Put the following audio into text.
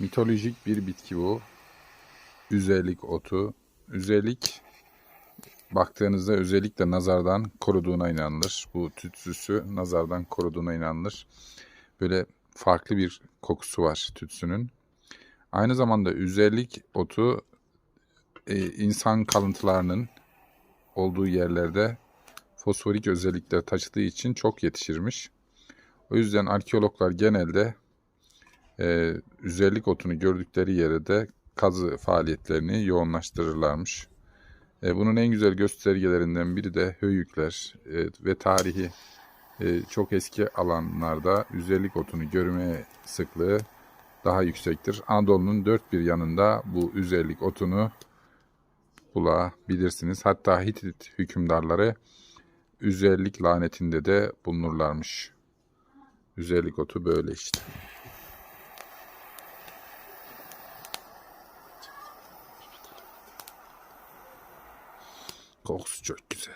Mitolojik bir bitki bu. Üzelik otu. Üzelik baktığınızda özellikle nazardan koruduğuna inanılır. Bu tütsüsü nazardan koruduğuna inanılır. Böyle farklı bir kokusu var tütsünün. Aynı zamanda üzelik otu e, insan kalıntılarının olduğu yerlerde fosforik özellikler taşıdığı için çok yetişirmiş. O yüzden arkeologlar genelde e, üzerlik otunu gördükleri yere de kazı faaliyetlerini yoğunlaştırırlarmış. E, bunun en güzel göstergelerinden biri de höyükler e, ve tarihi e, çok eski alanlarda üzerlik otunu görme sıklığı daha yüksektir. Anadolu'nun dört bir yanında bu üzerlik otunu bulabilirsiniz. Hatta Hitit hükümdarları üzerlik lanetinde de bulunurlarmış. Üzerlik otu böyle işte. Kokusu çok güzel.